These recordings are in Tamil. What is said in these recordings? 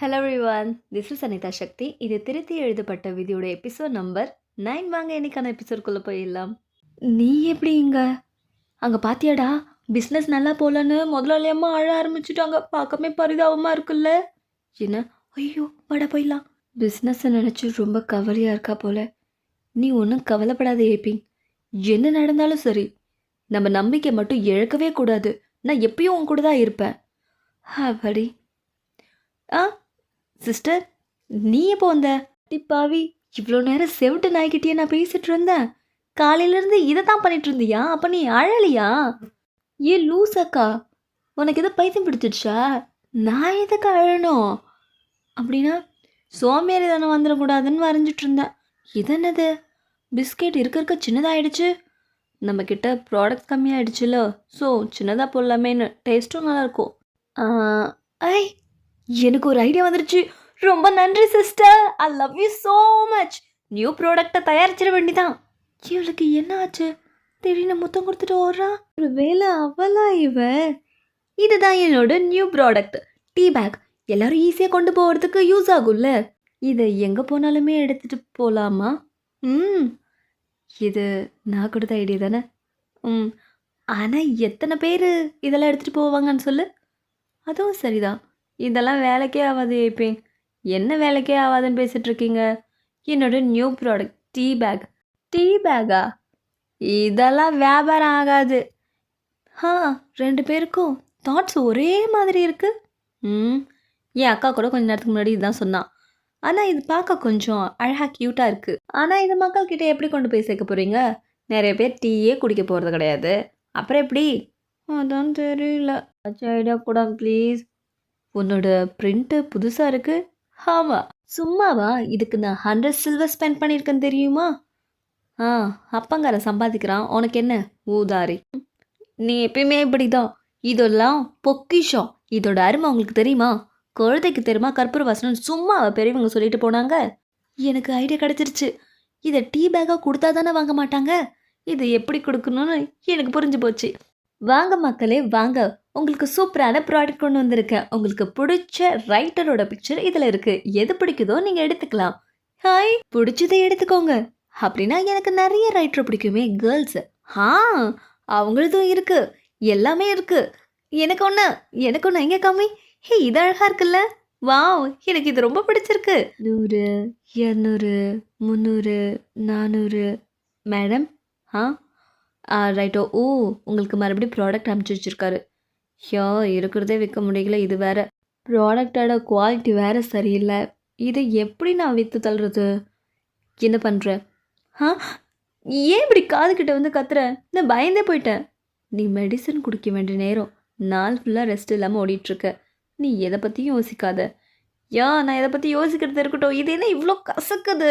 Hello everyone this is Anitha Sakthi இது திருத்தி எழுதப்பட்ட விதியோட எபிசோட் நம்பர் நைன் வாங்க இன்னைக்கான எபிசோட்குள்ளே போயிடலாம். நீ எப்படி இங்க? அங்கே பாத்தியாடா? பிஸ்னஸ் நல்லா போகலன்னு முதலாளியம்மா அழ ஆரம்பிச்சுட்டாங்க. பார்க்கவே பரிதாபமாக இருக்குல்ல? என்ன? ஐயோ வாடா போயிடலாம். பிஸ்னஸை நினச்சி ரொம்ப கவலையாக இருக்கா போல. நீ ஒன்றும் கவலைப்படாத ஏப்பிங் என்ன நடந்தாலும் சரி நம்ம நம்பிக்கை மட்டும் இழக்கவே கூடாது. நான் எப்பயும் உன் கூட தான் இருப்பேன் அப்படி ஆ சிஸ்டர் நீ எப்போ வந்த? டிப்பாவி பாவி இவ்வளோ நேரம் செவிட்டு நாய்கிட்டே நான் பேசிட்டு இருந்தேன். காலையிலேருந்து இதை தான் பண்ணிட்டு இருந்தியா? அப்போ நீ அழலியா? ஏ லூசக்கா உனக்கு எதை பைத்தியம் பிடிச்சிடுச்சா? நான் எதுக்கு அழணும்? அப்படின்னா சோம்பேறி தானே வந்துடக்கூடாதுன்னு வரைஞ்சிட்டு இருந்தேன். இது என்னது பிஸ்கெட் இருக்க இருக்க சின்னதாகிடுச்சு நம்மக்கிட்ட ப்ராடக்ட் கம்மியாயிடுச்சுல. ஸோ சின்னதாக போடலாமேன்னு டேஸ்ட்டும் நல்லாயிருக்கும். ஐ எனக்கு ஒரு ஐடியா வந்துருச்சு. ரொம்ப நன்றி sister I love you so much new ப்ராடக்டை தயாரிச்சிட வேண்டிதான். இவளுக்கு என்ன ஆச்சு? திடீர்னு முத்தம் கொடுத்துட்டு ஓடுறா? ஒரு வேலை அவளா இவ? இதுதான் என்னோட நியூ ப்ராடக்ட் டீ பேக் எல்லாரும் ஈஸியாக கொண்டு போகிறதுக்கு யூஸ் ஆகும்ல. இதை எங்கே போனாலுமே எடுத்துகிட்டு போகலாமா ம். இது நான் கொடுத்த ஐடியா தானே? ம். ஆனால் எத்தனை பேர் இதெல்லாம் எடுத்துகிட்டு போவாங்கன்னு சொல்லு? அதுவும் சரிதான். இதெல்லாம் வேலைக்கே ஆகாது ஏபிங் என்ன வேலைக்கே ஆகாதுன்னு பேசிட்டு இருக்கீங்க என்னோட new product tea bag. Tea பேக்கா இதெல்லாம் வியாபாரம் ஆகாது. ஆ ரெண்டு பேருக்கும் தாட்ஸ் ஒரே மாதிரி இருக்குது ம் என் அக்கா கூட கொஞ்ச நேரத்துக்கு முன்னாடி இதுதான் சொன்னான். ஆனால் இது பார்க்க கொஞ்சம் அழகாக க்யூட்டாக இருக்குது ஆனால் இது மக்கள்கிட்ட எப்படி கொண்டு போய் சேர்க்க போகிறீங்க நிறைய பேர் டீயே குடிக்க போகிறது கிடையாது. அப்புறம் எப்படி? அதான் தெரியல. ஐடியா கூட ப்ளீஸ் உன்னோட பிரிண்ட்டு புதுசாக இருக்கு. ஆமாம் சும்மாவா? இதுக்கு நான் ஹண்ட்ரட் சில்வர் ஸ்பெண்ட் பண்ணியிருக்கேன் தெரியுமா? ஆ அப்பங்கார சம்பாதிக்கிறான். உனக்கு என்ன? ஊதாரி. நீ எப்பயுமே இப்படி தான் இதெல்லாம் பொக்கிஷம். இதோட அருமை உங்களுக்கு தெரியுமா? குழந்தைக்கு தெரியுமா? கற்பூர வாசனம் சும்மா பெரியவங்க சொல்லிட்டு போனாங்க? எனக்கு ஐடியா கிடச்சிருச்சு. இதை டீ பேக்காக கொடுத்தா தானே வாங்க மாட்டாங்க? இது எப்படி கொடுக்கணும்னு எனக்கு புரிஞ்சு போச்சு. வாங்க மக்களே வாங்க. உங்களுக்கு சூப்பரான ப்ராடக்ட் கொண்டு வந்திருக்கேன் உங்களுக்கு பிடிச்ச ரைட்டரோட பிக்சர் இதில் இருக்கு. எது பிடிக்குதோ நீங்கள் எடுத்துக்கலாம். ஹாய் பிடிச்சதை எடுத்துக்கோங்க. அப்படின்னா எனக்கு நிறைய ரைட்டர் பிடிக்குமே கேர்ள்ஸ் ஆ அவங்களதும் இருக்கு. எல்லாமே இருக்கு. எனக்கு ஒன்று எனக்கு ஒன்று எங்கே கம்மி? ஹே இது அழகாக இருக்குல்ல? வாவ் எனக்கு இது ரொம்ப பிடிச்சிருக்கு. நூறு இரநூறு முந்நூறு நானூறு. மேடம் ஆ ஆ ரைட்டோ ஓ உங்களுக்கு மறுபடியும் ப்ராடக்ட் அனுப்பிச்சி வச்சிருக்காரு. ஷோ இருக்கிறதே விற்க முடியல. இது வேற ப்ராடக்டோட குவாலிட்டி வேற சரியில்லை. இதை எப்படி நான் விற்று தள்ளுறது? என்ன பண்ணுற ஆ? ஏன் இப்படி காதுகிட்ட வந்து கத்துற? நான் பயந்தே போயிட்டேன். நீ மெடிசன் குடிக்க வேண்டிய நேரம் நாள் ஃபுல்லாக ரெஸ்ட் இல்லாமல் ஓடிட்டுருக்க. நீ எதை பற்றியும் யோசிக்காத. யா நான் இதை பற்றி யோசிக்கிறது இருக்கட்டும். இது என்ன இவ்வளோ கசக்குது?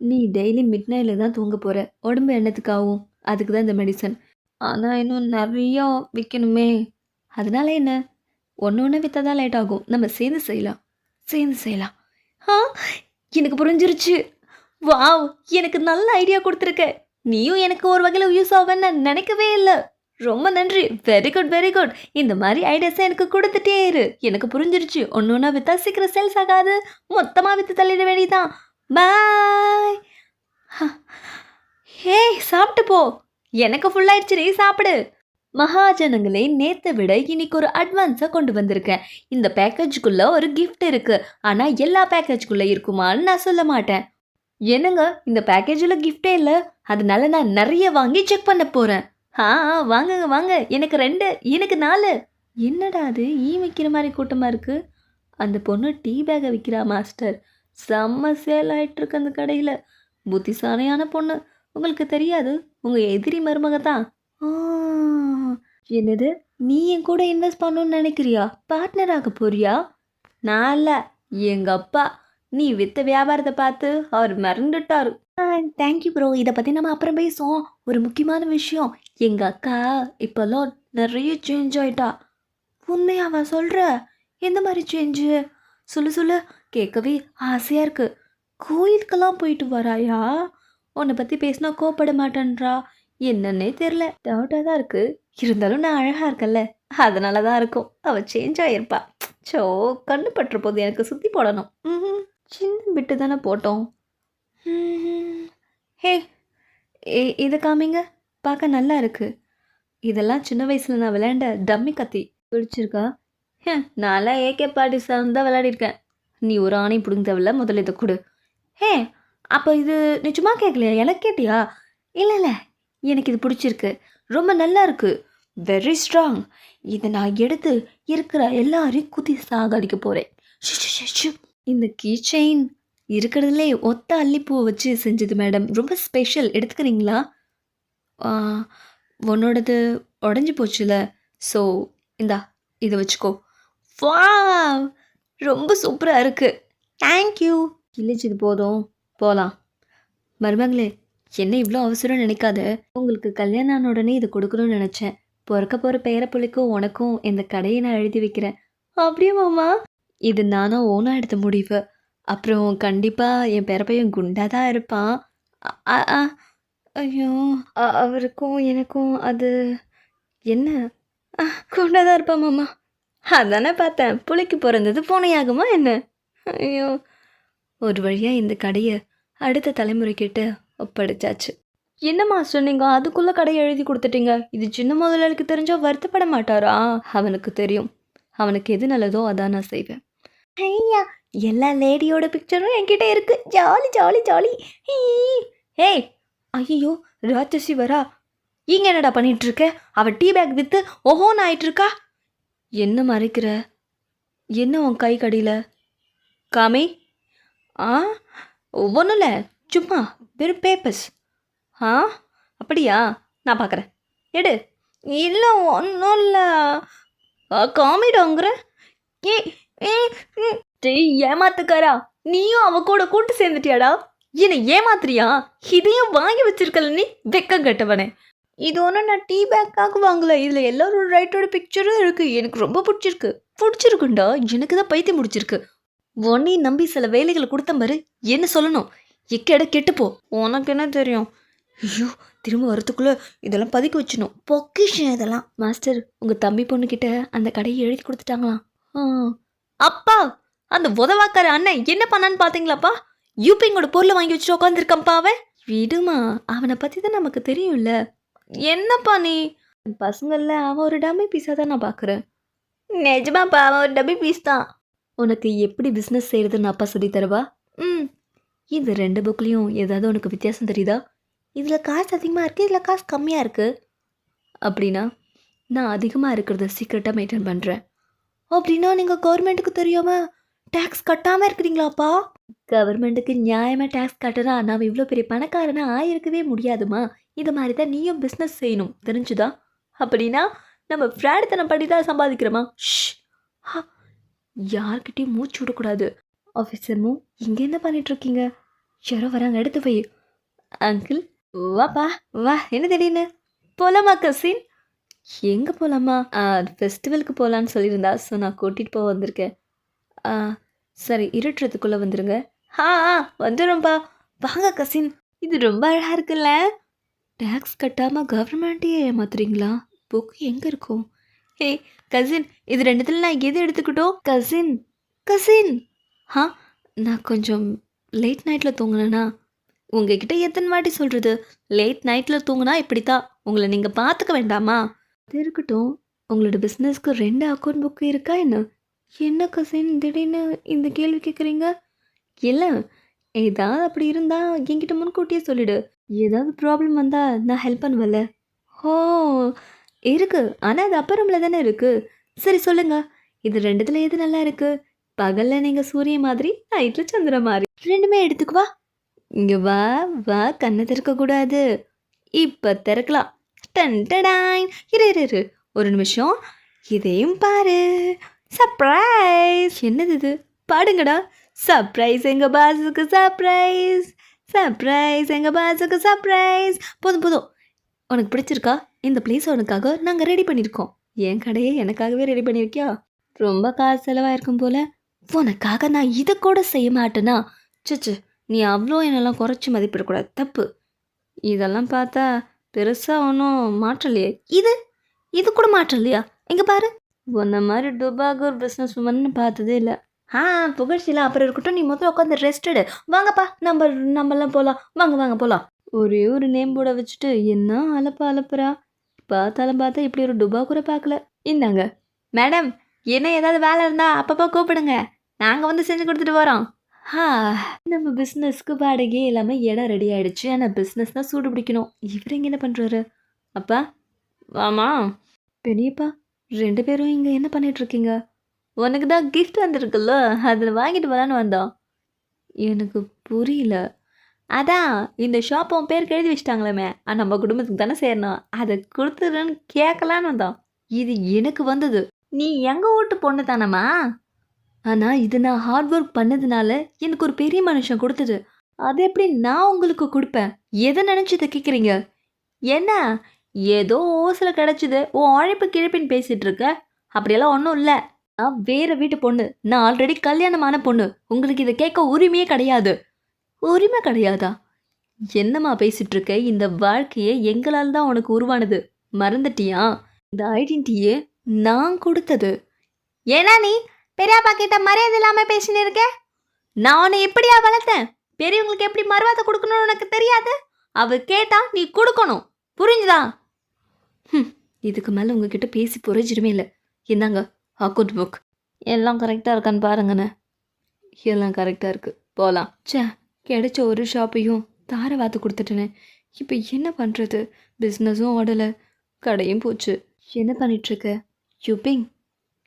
நீ டெய்லி மிட் நைட்டில் தான் தூங்க போகிற உடம்பு என்னத்துக்காகும் அதுக்கு தான் இந்த மெடிசன் ஆனால் இன்னும் நிறையா விற்கணுமே அதனால என்ன? ஒன்று ஒன்று விற்றா தான் லேட் ஆகும். நம்ம சேர்ந்து செய்யலாம். சேர்ந்து செய்யலாம். ஆ எனக்கு புரிஞ்சிருச்சு. வாவ் எனக்கு நல்ல ஐடியா கொடுத்துருக்க. நீயும் எனக்கு ஒரு வகையில் யூஸ் ஆவேன்னு நான் நினைக்கவே இல்லை. ரொம்ப நன்றி. வெரி குட் வெரி குட் இந்த மாதிரி ஐடியாஸை எனக்கு கொடுத்துட்டே இரு. எனக்கு புரிஞ்சிருச்சு. ஒன்று ஒன்றா விற்றா சீக்கிரம் சேல்ஸ் ஆகாது. மொத்தமாக விற்று தள்ளிட வேண்டியதான் பாய் ஹே. சாப்பிட்டு போ. எனக்கு ஃபுல்லாயிடுச்சு நீ சாப்பிடு. மகாஜனங்களே நேற்றை விட இன்னைக்கு ஒரு அட்வான்ஸாக கொண்டு வந்திருக்கேன். இந்த பேக்கேஜுக்குள்ளே ஒரு கிஃப்ட் இருக்குது ஆனால் எல்லா பேக்கேஜ்குள்ளே இருக்குமான்னு நான் சொல்ல மாட்டேன். என்னங்க? இந்த பேக்கேஜில் கிஃப்டே இல்லை? அதனால நான் நிறைய வாங்கி செக் பண்ண போகிறேன் ஆ ஆ, வாங்குங்க வாங்க. எனக்கு ரெண்டு எனக்கு நாலு. என்னடா அது? ஈ விற்கிற மாதிரி கூட்டமாக இருக்குது அந்த பொண்ணு டீ பேக்கை விற்கிறா மாஸ்டர் செம்ம சேல் ஆகிட்டுருக்கு அந்த கடையில். புத்திசாலியான பொண்ணு. உங்களுக்கு தெரியாது? உங்கள் எதிரி மருமக தான் என்னது? நீ என் கூட இன்வெஸ்ட் பண்ணணும்னு நினைக்கிறியா? பார்ட்னர் ஆக போறியா? நான் இல்லை. எங்கள் அப்பா. நீ வித்த வியாபாரத்தை பார்த்து அவர் மறந்துட்டாரு. தேங்க்யூ ப்ரோ இதை பற்றி நம்ம அப்புறம் பேசுவோம். ஒரு முக்கியமான விஷயம். எங்கள் அக்கா இப்போல்லாம் நிறைய சேஞ்ச் ஆயிட்டா. உண்மையாவா சொல்கிற எந்த மாதிரி சேஞ்சு சொல்லு சொல்லு. கேட்கவே ஆசையாக இருக்குது கோயிலுக்கெல்லாம் போயிட்டு வராயா? உன்னை பற்றி பேசினா கோப்பட மாட்டேன்றா. என்னன்னே தெரில டவுட்டாக தான் இருக்கு. இருந்தாலும் நான் அழகாக இருக்கல்ல அதனால தான் இருக்கும். அவள் சேஞ்ச் ஆகிருப்பா சோ கண்ணு பட்டுற போது எனக்கு சுற்றி போடணும். ம்ஹும். சின்ன பிட்டு தானே போட்டோம். ஹே ஏ இதை காமிங்க. பார்க்க நல்லா இருக்கு. இதெல்லாம் சின்ன வயசில் நான் விளையாண்ட டம்மி கத்தி. பிடிச்சிருக்கா? ஹே நான்லாம் ஏகே பாட்டி சார்ந்து தான் விளையாடிருக்கேன். நீ ஒரு ஆணை பிடுங்க தேவையில்ல. முதல்ல இதை கொடு. ஹே அப்போ இது நிஜமாக கேட்கலையா எனக்கு கேட்டியா? இல்லை இல்லை. எனக்கு இது பிடிச்சிருக்கு. ரொம்ப நல்லா இருக்கு. வெரி ஸ்ட்ராங் இதை நான் எடுத்து இருக்கிற எல்லாரையும் குத்தி சாகடிக்க போகிறேன் இந்த கீ செயின் இருக்கிறதுலே ஒத்த அல்லிப்பூவை வச்சு செஞ்சது மேடம் ரொம்ப ஸ்பெஷல் எடுத்துக்கிறீங்களா? உன்னோடது உடஞ்சி போச்சுல. ஸோ இந்தா இதை வச்சுக்கோ. வா ரொம்ப சூப்பராக இருக்குது தேங்க்யூ கிழிச்சது போதும். போகலாம் மருமகளே என்ன இவ்வளோ அவசரம் நினைக்காத. உங்களுக்கு கல்யாணம் ஆன உடனே இது கொடுக்கணும்னு நினச்சேன். பிறக்க போகிற பேர பிள்ளைக்கும் உனக்கும் இந்த கடையை நான் எழுதி வைக்கிறேன். அப்படியே மாமா? இது நானும் ஓனாக எடுத்த முடிவு. அப்புறம் கண்டிப்பாக என் பேர பையன் குண்டாக தான் இருப்பான். ஐயோ. அவருக்கும் எனக்கும் அது என்ன? குண்டாக தான் இருப்பான் மாமா. அதானே பார்த்தேன். புளிக்கு பிறந்தது பூனையாகுமா என்ன? ஐயோ. ஒரு வழியாக இந்த கடையை அடுத்த தலைமுறைக்கிட்ட ஒப்படைச்சாச்சு. என்னம்மா சொன்னீங்க? அதுக்குள்ளே கடை எழுதி கொடுத்துட்டீங்க. இது சின்ன முதலாளிக்கு தெரிஞ்சால் வருத்தப்பட மாட்டாரா? அவனுக்கு தெரியும். அவனுக்கு எது நல்லதோ அதான் நான் செய்வேன். ஐயா எல்லா லேடியோட பிக்சரும் என்கிட்ட இருக்கு. Jolly jolly jolly. ஏய் ஐயோ ராட்சசி வரா. இங்க என்னடா பண்ணிட்டு இருக்க? அவ டீ பேக் வித்து ஓஹோன்னு ஆயிட்டு இருக்கா என்ன மறைக்கிற? என்ன உன் கை கடியில? காமி? ஆ? ஒவ்வொன்றும் இல்லை சும்மா வெறும் பேப்பர்ஸ் ஆ? அப்படியா? நான் பார்க்குறேன். எடு. இல்லை ஒன்றும் இல்லை. காமிடாங்கிற ஏ ஏ ஏமாத்துக்காரா. நீயும் அவ கூட கூட்டு சேர்ந்துட்டியாடா? என்னை ஏமாத்துறியா? இதையும் வாங்கி வச்சிருக்கல நீ? வெக்கம் கட்டவனே. இது ஒன்றும் நான் டீ பேக்காக வாங்கல. இதில் எல்லாரோட ரைட்டோட பிக்சரும் இருக்குது எனக்கு ரொம்ப பிடிச்சிருக்கு. பிடிச்சிருக்குண்டா. எனக்கு தான் பைத்தியம் முடிச்சிருக்கு உன்னையும் நம்பி சில வேலைகளை கொடுத்த மாதிரி என்ன சொல்லணும்? எக்கேட கெட்டுப்போ. உனக்கு என்ன தெரியும்? ஐயோ திரும்ப வரத்துக்குள்ள இதெல்லாம் பதுக்கி வச்சிடணும். பொக்கிஷம் இதெல்லாம். மாஸ்டர் உங்கள் தம்பி பொண்ணுக்கிட்ட அந்த கடையை எழுதி கொடுத்துட்டாங்களாம். அப்பா அந்த உதவாக்கார அண்ணன் என்ன பண்ணான்னு பார்த்தீங்களாப்பா யூபிங்கோட பொருளை வாங்கி வச்சுட்டு உட்காந்துருக்கம்பா அவன். விடுமா அவனை பற்றி தான் நமக்கு தெரியும்ல. என்னப்பா நீ? பசங்களில் அவன் ஒரு டம்மி பீஸாக தான் நான் பார்க்குறேன் நிஜமாப்பா அவன் ஒரு டம்மி பீஸ் தான். உனக்கு எப்படி பிஸ்னஸ் செய்கிறதுன்னு அப்பா சொல்லி தரவா? ம். இது ரெண்டு புக்லேயும் ஏதாவது உனக்கு வித்தியாசம் தெரியுதா? இதில் காசு அதிகமாக இருக்குது இதில் காசு கம்மியாக இருக்குது அப்படின்னா நான் அதிகமாக இருக்கிறத சீக்கிரட்டாக மெயின்டைன் பண்ணுறேன் அப்படின்னா நீங்கள் கவர்மெண்ட்டுக்கு தெரியாமல் டேக்ஸ் கட்டாமல் இருக்கிறீங்களாப்பா? கவர்மெண்ட்டுக்கு நியாயமாக டேக்ஸ் கட்டினா நான் இவ்வளோ பெரிய பணக்காரனா ஆயிருக்கவே முடியாதுமா? இது மாதிரி தான் நீயும் பிஸ்னஸ் செய்யணும் தெரிஞ்சுதா? அப்படின்னா நம்ம ஃப்ராடுத்தனம் பண்ணி தான் சம்பாதிக்கிறோமா? ஷ்! ஹா. மூச்சு விடக்கூடாது. ஆஃபீஸர்மோ இங்கே என்ன பண்ணிட்டு இருக்கீங்க? யாரோ வராங்க எடுத்து போய். அங்கிள் வாப்பா வா என்ன திடீர்னு? போலாமா கசின் எங்கே போகலாமா ஃபெஸ்டிவலுக்கு போகலான்னு சொல்லியிருந்தா ஸோ நான் கூட்டிகிட்டு போக வந்திருக்கேன். ஆ, சரி இருட்டுறதுக்குள்ளே வந்துருங்க. ஆ ஆ வந்துடும்பா வாங்க கசின் இது ரொம்ப அழகாக இருக்குல்ல. டேக்ஸ் கட்டாமல் கவர்மெண்ட்டையே ஏமாத்துறீங்களா? புக் எங்கே இருக்கும்? ஹே கசின் இது ரெண்டுத்தில் நான் எது எடுத்துக்கிட்டோம்? கசின் கசின் ஆ நான் கொஞ்சம் லேட் நைட்டில் தூங்கினேனா? உங்ககிட்ட எத்தனை வாட்டி சொல்கிறது லேட் நைட்டில் தூங்கினா இப்படி தான் உங்களை நீங்கள் பார்த்துக்க வேண்டாமா? அது இருக்கட்டும். உங்களோட பிஸ்னஸ்க்கு ரெண்டு அக்கௌண்ட் புக்கு இருக்கா என்ன? என்ன கசின் திடீர்னு இந்த கேள்வி கேட்குறீங்க இல்லை ஏதாவது அப்படி இருந்தால் என்கிட்ட முன்கூட்டியே சொல்லிடு. ஏதாவது ப்ராப்ளம் வந்தால் நான் ஹெல்ப் பண்ணுவல ஓ இருக்குது ஆனால் அது அப்புறம்ல தானே இருக்குது சரி சொல்லுங்கள் இது ரெண்டுத்தில் எது நல்லா இருக்குது பகல்ல நீங்க சூரிய மாதிரி நைட்ல சந்திர மாதிரி. ரெண்டுமே எடுத்துக்குவா இங்க வா வா கண்ணை திறக்க கூடாது. இப்ப திறக்கலாம். டன் டடாய். இரு இரு இரு. ஒரு நிமிஷம். இதையும் பாரு. சர்ப்ரைஸ் என்னது இது? பாடுங்கடா. சர்ப்ரைஸ் எங்க பாஸுக்கு சர்ப்ரைஸ் சர்ப்ரைஸ் எங்க பாஸுக்கு சர்ப்ரைஸ் போதும் போதும். உனக்கு பிடிச்சிருக்கா? இந்த பிளேஸ் உனக்காக நாங்கள் ரெடி பண்ணியிருக்கோம். என் கடையை எனக்காகவே ரெடி பண்ணியிருக்கியா? ரொம்ப காசு செலவாயிருக்கும் போல. உனக்காக நான் இதை கூட செய்ய மாட்டேனா? சச்சு நீ அவ்வளோ என்னெல்லாம் குறைச்சி மதிப்பிடக்கூடாது. தப்பு. இதெல்லாம் பார்த்தா பெருசாக ஒன்றும் மாற்றலையே. இது? இது கூட மாற்றலையா? இங்கே பாரு. உன்ன மாதிரி டுபாகூர் பிஸ்னஸ் உமன்னு பார்த்ததே இல்லை. ஆ புகழ்ச்சியில் அப்புறம் இருக்கட்டும். நீ முதல்ல உட்காந்து ரெஸ்டடு வாங்கப்பா நம்ம நம்மலாம் போகலாம் வாங்க வாங்க போகலாம் ஒரே ஒரு நேம் போட வச்சுட்டு என்ன அலப்பா அலப்புறா? பார்த்தாலும் பார்த்தா இப்படி ஒரு டுபா கூட பார்க்கல. இந்தாங்க. மேடம் என்ன ஏதாவது வேலை இருந்தால் அப்பப்போ கூப்பிடுங்க. நாங்கள் வந்து செஞ்சு கொடுத்துட்டு வரோம். ஹா நம்ம பிஸ்னஸ்க்கு வாடகை இல்லாமல் இடம் ரெடி ஆகிடுச்சு ஆனால் பிஸ்னஸ் தான் சூடு பிடிக்கணும். இவர் இங்கே என்ன பண்ணுறாரு அப்பா வாமா. பெரியப்பா ரெண்டு பேரும் இங்கே என்ன பண்ணிகிட்ருக்கீங்க உனக்கு தான் கிஃப்ட் வந்திருக்குல்ல? அதில் வாங்கிட்டு போகலான்னு வந்தோம். எனக்கு புரியல. அதான் இந்த ஷாப் உன் பேருக்கு எழுதி வச்சிட்டாங்களேமே. நம்ம குடும்பத்துக்கு தானே சேரணும். அதை கொடுத்துருன்னு கேட்கலான்னு வந்தோம். இது எனக்கு வந்தது. நீ எங்கள் வீட்டு பொண்ணு தானம்மா? ஆனால் இது நான் ஹார்ட் ஒர்க் பண்ணதுனால எனக்கு ஒரு பெரிய மனுஷன் கொடுத்தது. அது எப்படி நான் உங்களுக்கு கொடுப்பேன்? எதை நினச்சி இதை கேட்குறீங்க என்ன? ஏதோ ஓசில் கிடச்சிது. ஓ அழைப்பு கிழப்பின்னு பேசிகிட்டு இருக்க. அப்படியெல்லாம் ஒன்றும் இல்லை. நான் வேறு வீட்டு பொண்ணு. நான் ஆல்ரெடி கல்யாணமான பொண்ணு. உங்களுக்கு இதை கேட்க உரிமையே கிடையாது. உரிமை கிடையாதா? என்னம்மா பேசிகிட்ருக்க இந்த வாழ்க்கையே எங்களால் தான் உனக்கு உருவானது. மறந்துட்டியா? இந்த ஐடென்டிட்டியே நான் கொடுத்தது. ஏன்னா நீ பெரியப்பா கிட்ட மரியாதை இல்லாமல் பேசினு இருக்க? நான் உன்னை எப்படியா வளர்த்தேன்? பெரியவங்களுக்கு எப்படி மரியாதை கொடுக்கணும்னு உனக்கு தெரியாது? அவ கேட்டா நீ கொடுக்கணும். புரிஞ்சுதா? ம் இதுக்கு மேலே உங்ககிட்ட பேசி புரிஞ்சிடுமே இல்லை. இந்தாங்க அக்கௌண்ட் புக் எல்லாம் கரெக்டாக இருக்கான்னு பாருங்கண்ணே. எல்லாம் கரெக்டாக இருக்குது போகலாம் ச்சே கிடைச்ச ஒரு ஷாப்பையும் தார வாத்து கொடுத்துட்டேனே. இப்போ என்ன பண்ணுறது பிஸ்னஸும் ஓடலை. கடையும் போச்சு. என்ன பண்ணிகிட்ருக்க யுபிங்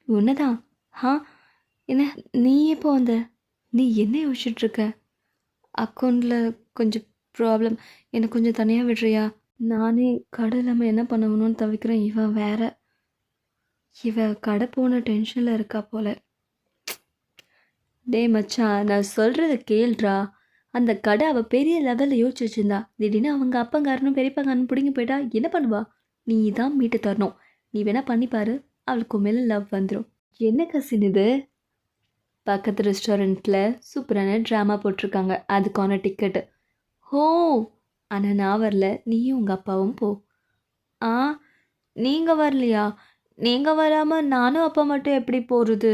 உன்னதான். ஆ? என்ன நீ எப்போ வந்த? நீ என்ன யோசிச்சுட்ருக்க? அக்கௌண்ட்டில் கொஞ்சம் ப்ராப்ளம் எனக்கு கொஞ்சம் தனியாக விடுறியா? நானே கடை இல்லாமல் என்ன பண்ணணும்னு தவிக்கிறேன். இவன் வேற. இவ கடை போன டென்ஷனில் இருக்கா போல. டே மச்சான் நான் சொல்கிறத கேள்றா. அந்த கடை அவள் பெரிய லெவலில் யோசிச்சு வச்சுருந்தா. திடீர்னு அவங்க அப்பங்காரனும் பெரியப்பங்காரனும் பிடிங்கி போயிட்டா என்ன பண்ணுவா? நீ தான் மீட்டு தரணும். நீ வேணால் பண்ணி பாரு. அவளுக்கு மேலே லவ் வந்துடும் என்ன கசின் இது? பக்கத்து ரெஸ்டாரண்ட்டில் சூப்பரான ட்ராமா போட்டிருக்காங்க. அதுக்கான டிக்கெட்டு ஹோ ஆனால் நான் வரல. நீயும் உங்கள் அப்பாவும் போ. ஆ நீங்கள் வரலையா? நீங்கள் வராமல் நானும் அப்பா மட்டும் எப்படி போகிறது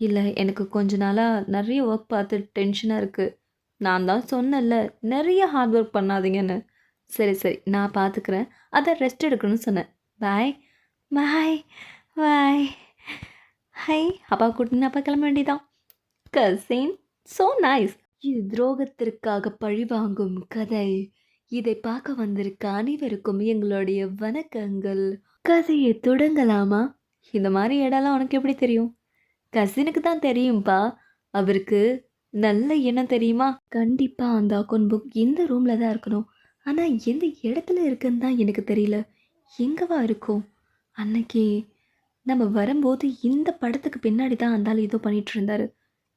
இல்லை எனக்கு கொஞ்ச நாளாக நிறைய ஒர்க் பார்த்து டென்ஷனாக இருக்குது நான் தான் சொன்னேன்ல நிறைய ஹார்ட் ஒர்க் பண்ணாதீங்கன்னு. சரி சரி நான் பார்த்துக்கிறேன் அதை ரெஸ்ட் எடுக்கணும்னு சொன்னேன். பாய் பாய் பாய் ஹை அப்பா கூட்டின்னு அப்பா கிளம்ப வேண்டியதான் கசின் ஸோ நைஸ் இது துரோகத்திற்காக பழிவாங்கும் கதை. இதை பார்க்க வந்திருக்க அனைவருக்கும் எங்களுடைய வணக்கங்கள். கதையை தொடங்கலாமா? இந்த மாதிரி இடம்லாம் உனக்கு எப்படி தெரியும்? கசினுக்கு தான் தெரியும்ப்பா அவருக்கு நல்ல எண்ணம் தெரியுமா? கண்டிப்பாக அந்த அக்கௌண்ட் புக் இந்த ரூமில் தான் இருக்கணும். ஆனால் எந்த இடத்துல இருக்குன்னு தான் எனக்கு தெரியல. எங்கவா இருக்கும்? அன்னைக்கு நம்ம வரும்போது இந்த படத்துக்கு பின்னாடி தான் அந்த ஆள் ஏதோ பண்ணிகிட்டு இருந்தாரு.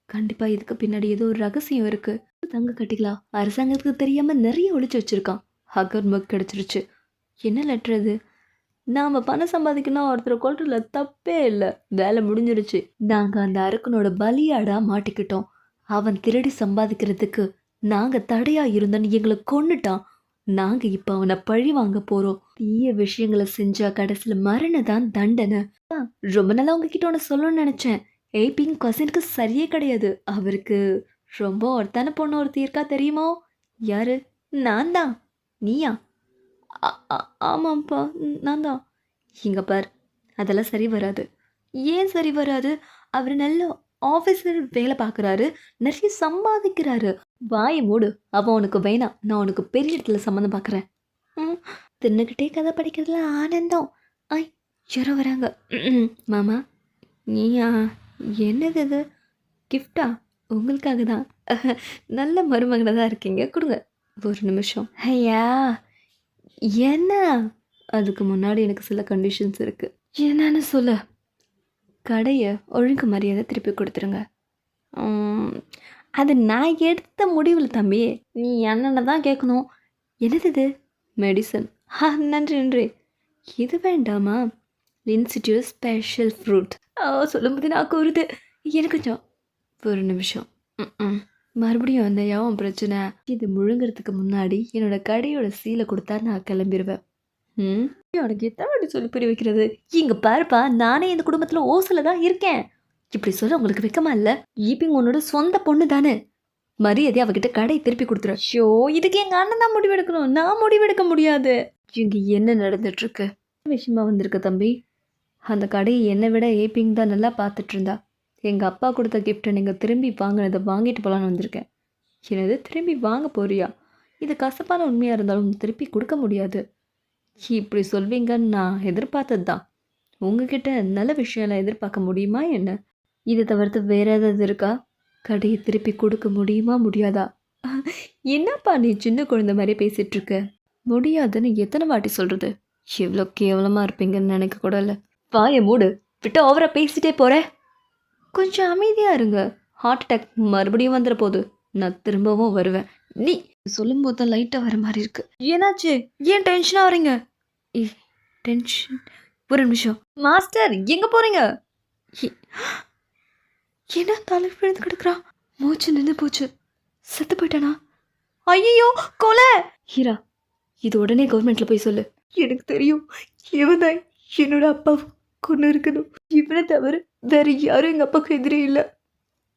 கண்டிப்பாக இதுக்கு பின்னாடி ஏதோ ஒரு ரகசியம் இருக்கு. தங்க கட்டிக்கலாம் அரசாங்கத்துக்கு தெரியாமல் நிறைய ஒழிச்சு வச்சிருக்கான். ஹக்கர் மக் கிடச்சிருச்சு. என்ன லெட்டர் அது? நாம் பணம் சம்பாதிக்கணும் ஒருத்தர் கொள்றதுல தப்பே இல்லை. வேலை முடிஞ்சிருச்சு. நாங்கள் அந்த அரக்கனோட பலியாடா மாட்டிக்கிட்டோம். அவன் திருடி சம்பாதிக்கிறதுக்கு நாங்கள் தடையா இருந்தோன்னு எங்களை கொன்னுட்டான். நாங்கள் இப்போ அவனை பழி வாங்க போகிறோம் தீய விஷயங்களை செஞ்சா கடைசியில் மரண தான் தண்டனை ரொம்ப நாளாக உங்ககிட்ட ஒன்று சொல்லணும்னு நினச்சேன். ஏய் பிங்க் கசினுக்கு சரியே கிடையாது. அவருக்கு ரொம்ப ஒருத்தான பொண்ணு ஒருத்தி இருக்கா தெரியுமோ? யாரு? நான் தான். நீயா? ஆமாம்ப்பா நான் தான். இங்க பார் அதெல்லாம் சரி வராது. ஏன் சரி வராது? அவர் நல்ல ஆஃபீஸில் வேலை பார்க்குறாரு. நிறைய சம்பாதிக்கிறாரு. வாய் மூடு. அவன் உனக்கு வேணாம். நான் உனக்கு பெரிய இடத்துல சம்மந்தம் பார்க்குறேன். ம் தின்னுக்கிட்டே கதை படிக்கிறதுல ஆனந்தம். ஐ ஜுரம் வராங்க. மாமா? நீயா? என்னது இது? கிஃப்டா? உங்களுக்காக தான் நல்ல மருமகனாக தான் இருக்கீங்க. கொடுங்க. ஒரு நிமிஷம். ஐயா. என்ன? அதுக்கு முன்னாடி எனக்கு சில கண்டிஷன்ஸ் இருக்கு. என்னன்னு சொல்ல. கடையை ஒழுங்கு மரியாதை திருப்பி கொடுத்துருங்க. அது நான் எடுத்த முடிவில் தம்பி. நீ என்னென்ன தான் கேட்கணும். என்னது இது? மெடிசன் ஆ நன்றி நன்றி. இது வேண்டாமா? இன்ஸ்டியூ ஸ்பெஷல் ஃப்ரூட் சொல்லும்போது நான் கூறுது. எனக்கு கொஞ்சம் ஒரு நிமிஷம். ம் மறுபடியும் அந்த யாவும் பிரச்சனை? இது முழுங்கிறதுக்கு முன்னாடி என்னோட கடையோட சீலை கொடுத்தா நான் கிளம்பிடுவேன் ம்? எனக்கு எத்தனை வாட்டி சொல்லி புரிய வைக்கிறது? இங்கே பாருப்பா நானே இந்த குடும்பத்தில் ஓசில தான் இருக்கேன். இப்படி சொல்ல உங்களுக்கு வெக்கமா இல்லை? ஈபிங் உன்னோட சொந்த பொண்ணு தானே. மரியாதை அவகிட்ட கடை திருப்பி கொடுத்துரு. ஷோ இதுக்கு எங்கள் அண்ணன் தான் முடிவெடுக்கணும். நான் முடிவெடுக்க முடியாது. இங்கே என்ன நடந்துட்டு இருக்கு விஷயமா வந்திருக்க தம்பி. அந்த கடையை என்னை விட ஏபிங் தான் நல்லா பார்த்துட்டு இருந்தா எங்கள் அப்பா கொடுத்த கிஃப்ட்டை நீங்கள் திரும்பி வாங்கினதை வாங்கிட்டு போகலான்னு வந்திருக்கேன். எனது திரும்பி வாங்க போறியா? இது கசப்பான உண்மையாக இருந்தாலும் திருப்பி கொடுக்க முடியாது. இப்படி சொல்வீங்கன்னு நான் எதிர்பார்த்தது தான். உங்ககிட்ட நல்ல விஷயம்லாம் எதிர்பார்க்க முடியுமா என்ன? இதை தவிர்த்து வேற ஏதாவது இருக்கா? கடையை திருப்பி கொடுக்க முடியுமா முடியாதா? என்னப்பா நீ சின்ன குழந்தை மாதிரி பேசிகிட்ருக்க இருக்க முடியாதுன்னு எத்தனை வாட்டி சொல்கிறது எவ்வளோ கேவலமாக இருப்பீங்கன்னு நினைக்க கூட இல்லை. வாய மூடு. விட்டு ஓவரா பேசிட்டே போற. கொஞ்சம் அமைதியாக இருங்க. ஹார்ட் அட்டாக் மறுபடியும் வந்துட போகுது நான் திரும்பவும் வருவேன். நீ சொல்லும்போது தான் லைட்டாக வர மாதிரி இருக்கு. ஏனாச்சு ஏன் டென்ஷனாக வரீங்க டென்ஷன் ஒரு நிமிஷம். மாஸ்டர் எங்கே போகிறீங்க என்ன தலை விழுந்து கிடக்குறா? மூச்சு நின்று போச்சு. செத்து போயிட்டானா? ஐயோ கொலை! ஹீரா இது உடனே கவர்மெண்ட்ல போய் சொல்லு. எனக்கு தெரியும் இவன் தான் என்னோட அப்பா கொண்டு இருக்கணும். இவனை தவிர வேற யாரும் எங்கள் அப்பாவுக்கு எதிரே இல்லை.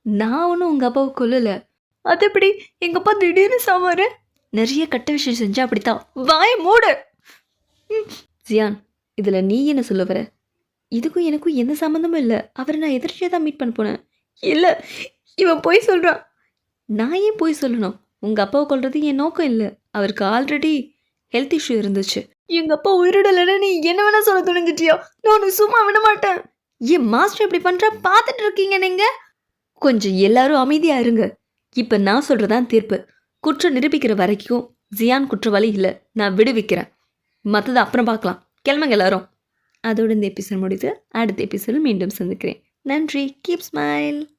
நான் ஒன்றும் உங்கள் அப்பாவை கொல்லலை. அது எப்படி? எங்கள் அப்பா திடீர்னு சாமாரு நிறைய கட்ட விஷயம் செஞ்சா அப்படித்தான். வாய மூடு! ஜியான் இதில் நீ என்ன சொல்ல வர? இதுக்கும் எனக்கும் எந்த சம்மந்தமும் இல்லை. அவரை நான் எதிர்ச்சியாக தான் மீட் பண்ண போனேன். இல்லை இவன் போய் சொல்கிறான் நான் ஏன் போய் சொல்லணும்? உங்கள் அப்பாவை கொல்றது என் நோக்கம் இல்லை. அவருக்கு ஆல்ரெடி ஹெல்த் இஷ்யூ இருந்துச்சு. எங்கள் அப்பா உயிரிடலைன்னு நீ என்ன வேணா சொல்ல துணிஞ்சிட்டியோ? நான் உன்னை சும்மா விட மாட்டேன். என் மாஸ்டர் இப்படி பண்ணுறா பார்த்துட்டு இருக்கீங்க நீங்கள் கொஞ்சம் எல்லாரும் அமைதியாக இருங்க. இப்போ நான் சொல்றதான் தீர்ப்பு. குற்றம் நிரூபிக்கிற வரைக்கும் ஜியான் குற்றவாளி இல்லை. நான் விடுவிக்கிறேன். மற்றதை அப்புறம் பார்க்கலாம். கிளம்புங்க எல்லாரும். அதோடு இந்த எபிசோட் முடித்து அடுத்த எபிசோடில் மீண்டும் சந்திக்கிறேன். நன்றி. Keep smile